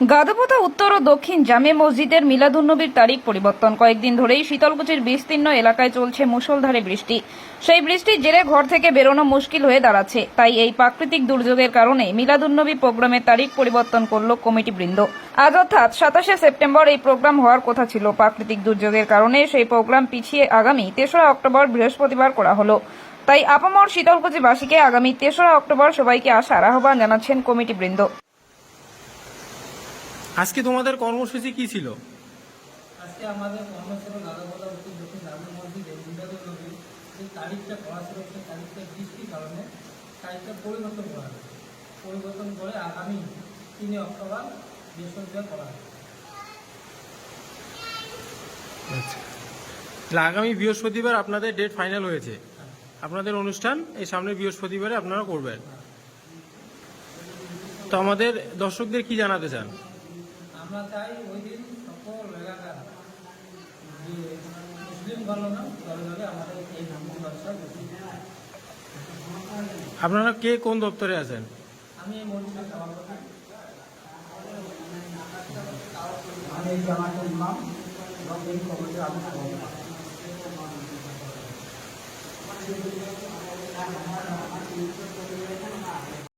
গাদপোতা উত্তর ও দক্ষিণ জামে মসজিদের মিলাদুন্নবীর তারিখ পরিবর্তন। কয়েকদিন ধরেই শীতলকুচির বিস্তীর্ণ এলাকায় চলছে মুষলধারে বৃষ্টি। সেই বৃষ্টির জেরে ঘর থেকে বেরোনো মুশকিল হয়ে দাঁড়াচ্ছে। তাই এই প্রাকৃতিক দুর্যোগের কারণে মিলাদুন্নবী প্রোগ্রামের তারিখ পরিবর্তন করল কমিটি বৃন্দ আজ অর্থাৎ সাতাশে সেপ্টেম্বর এই প্রোগ্রাম হওয়ার কথা ছিল। প্রাকৃতিক দুর্যোগের কারণে সেই প্রোগ্রাম পিছিয়ে আগামী তেসরা অক্টোবর বৃহস্পতিবার করা হলো। তাই আপামর শীতলকুচিবাসীকে আগামী তেসরা অক্টোবর সবাইকে আসার আহ্বান জানাচ্ছেন কমিটি বৃন্দ আজকে তোমাদের কর্মসূচি কি ছিল? আজকে আমাদের কর্মসূচি উত্তর দক্ষিণ তারিখটা করা ছিল সেই তারিখটা বৃষ্টির কারণে তারিখটা পরিবর্তন করা হয় পরিবর্তন করে আগামী তিনে অক্টোবর বৃহস্পতিবার করা আচ্ছা। তাহলে আগামী বৃহস্পতিবার আপনাদের ডেট ফাইনাল হয়েছে। আপনাদের অনুষ্ঠান এই সামনের বৃহস্পতিবারে আপনারা করবেন। তো আমাদের দর্শকদের কি জানাতে চান? আমরা চাই ওই দিন সকল এলাকার যে মুসলিম গণনা দলভাবে আমাদের এই নামক ব্যবসা করছি আপনারা কে কোন দপ্তরে আছেন? আমি মসজিদের সভাপতি আমি এই ইমাম এবং এই কমিটির আমি সভাপতি।